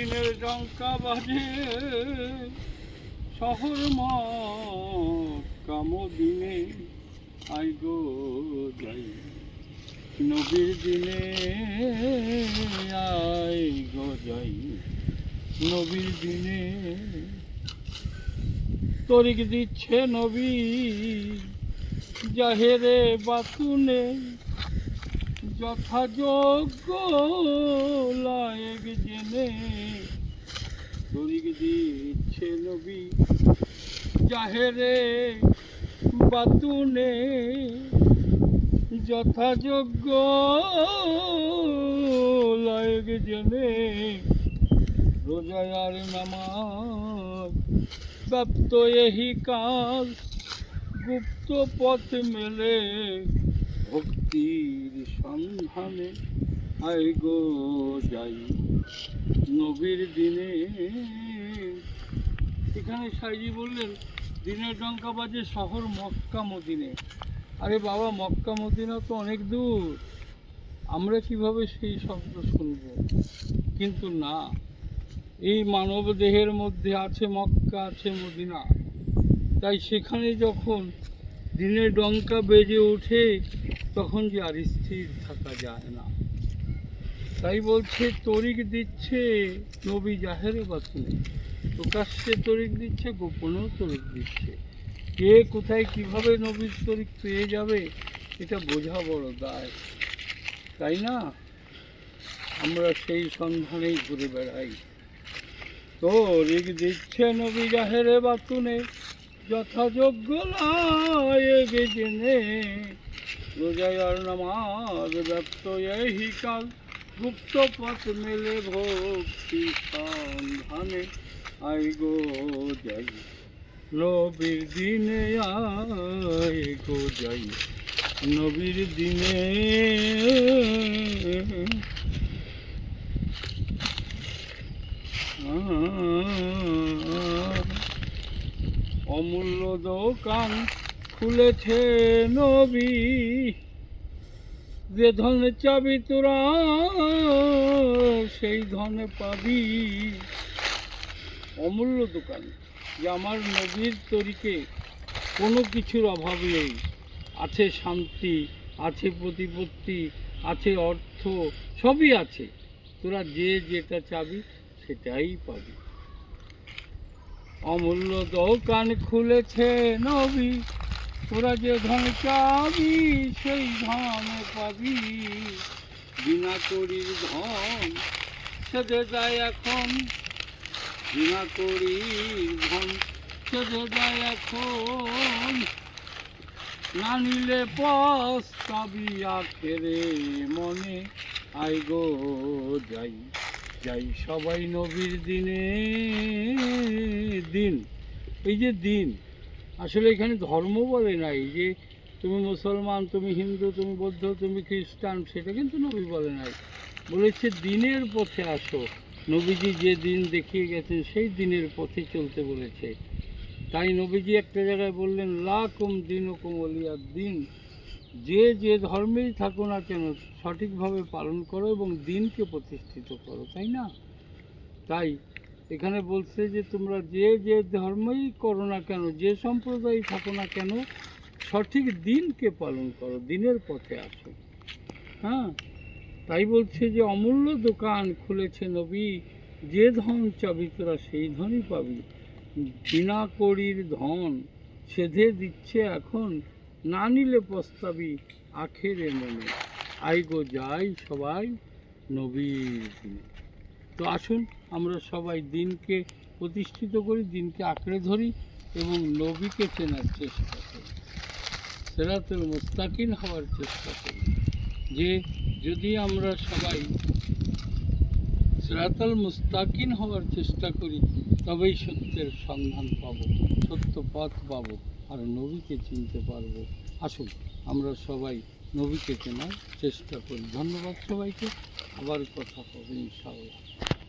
দিনের ডঙ্কা বাজে। শহর মদিনে আই গো যাই। নবীর দিনে আই গো যাই। নবীর দিনে তরিক দিচ্ছে নবী। জাহেরে বাতুনে যথাযোগ্য লায়ক জেনে তরিক দিচ্ছে নবী জাহেরে বাতুনে। যথাযোগ্য লায়ক জেনে রোজায়ার নামাজ ব্যপ্ত এহি কাল গুপ্ত পথ মেলে ভক্তির সন্ধানে আই গো যাই। নবীর দিনে এখানে সাইজি বললেন, দিনের ডঙ্কা বাজে শহর মক্কা মদিনে। আরে বাবা, মক্কা মদিনা তো অনেক দূর। আমরা কীভাবে সেই শব্দ শুনব? কিন্তু না, এই মানব দেহের মধ্যে আছে মক্কা, আছে মদিনা। তাই সেখানে যখন দিনের ডঙ্কা বেজে ওঠে তখন যে আর স্থির থাকা যায় না। তাই বলছে, তরিক দিচ্ছে নবী জাহেরে বাতুনে প্রকাশ্যে তরিক দিচ্ছে, গোপনেও তরিক দিচ্ছে। কে কোথায় কীভাবে নবীর তরিক পেয়ে যাবে, এটা বোঝা বড় দায়। তাই না? আমরা সেই সন্ধানেই ঘুরে বেড়াই। তরিক দিচ্ছে নবী জাহেরে বাতুনে যথাযোগ্য লায়ক জেনে রোজায়ার নামাজ ব্যপ্ত এই কাল গুপ্ত পথ মেলে ভক্তি সন্ধানে আই গো যাই নবীর দিনে আই গো যাই নবীর দিনে অমূল্য দোকান খুলেছে নবী, যে ধনে চাবি তোরা, সেই ধনে পাবি। অমূল্য দোকান, যে আমার নবীর তরিকে কোনো কিছুর অভাব নেই। আছে শান্তি, আছে প্রতিপত্তি, আছে অর্থ, সবই আছে। তোরা যে যেটা চাবি, সেটাই পাবি। অমূল্য দোকান খুলেছে নবী তোরা যে ধন চাবি সেই ধন পাবি। বিনা করির ধন সেদে যায় এখন। বিনা করির ধন সেদে যায় এখন। না নিলে পস্তাবি আখেরে মনে। আই গো, যাই যাই সবাই নবীর দিনে দিন। এই যে দিন আসলে এখানে ধর্ম বলে নাই যে তুমি মুসলমান, তুমি হিন্দু, তুমি বৌদ্ধ, তুমি খ্রিস্টান, সেটা কিন্তু নবী বলে নাই। বলেছে, দিনের পথে আসো। নবীজি যে দিন দেখিয়ে গেছেন, সেই দিনের পথে চলতে বলেছে। তাই নবীজি একটা জায়গায় বললেন, লাকুম দিন অলিয়ার দিন। যে যে ধর্মেই থাকো না কেন, সঠিকভাবে পালন করো এবং দিনকে প্রতিষ্ঠিত করো। তাই না? তাই এখানে বলছে যে তোমরা যে যে ধর্মই করো না কেন, যে সম্প্রদায় থাকো না কেন, সঠিক দিনকে পালন করো, দিনের পথে আসো। হ্যাঁ? তাই বলছে যে অমূল্য দোকান খুলেছে নবী, যে ধন চাবি তোরা সেই ধনই পাবি। বিনা করির ধন সেধে দিচ্ছে এখন, না নিলে প্রস্তাবি আখেরে মনে আইগো যাই সবাই নবীর দিনে। তো আসুন, আমরা সবাই দিনকে প্রতিষ্ঠিত করি, দিনকে আঁকড়ে ধরি এবং নবীকে চেনার চেষ্টা করি। সেরাতুল মুস্তাকিন হওয়ার চেষ্টা করি। যে যদি আমরা সবাই সেরাতুল মুস্তাকিন হওয়ার চেষ্টা করি, তবেই সত্যের সন্ধান পাব, সত্য পথ পাবো, আর নবীকে চিনতে পারব। আসুন, আমরা সবাই নবীকে চেনার চেষ্টা করি। ধন্যবাদ সবাইকে। আবার কথা হবে ইনশাআল্লাহ।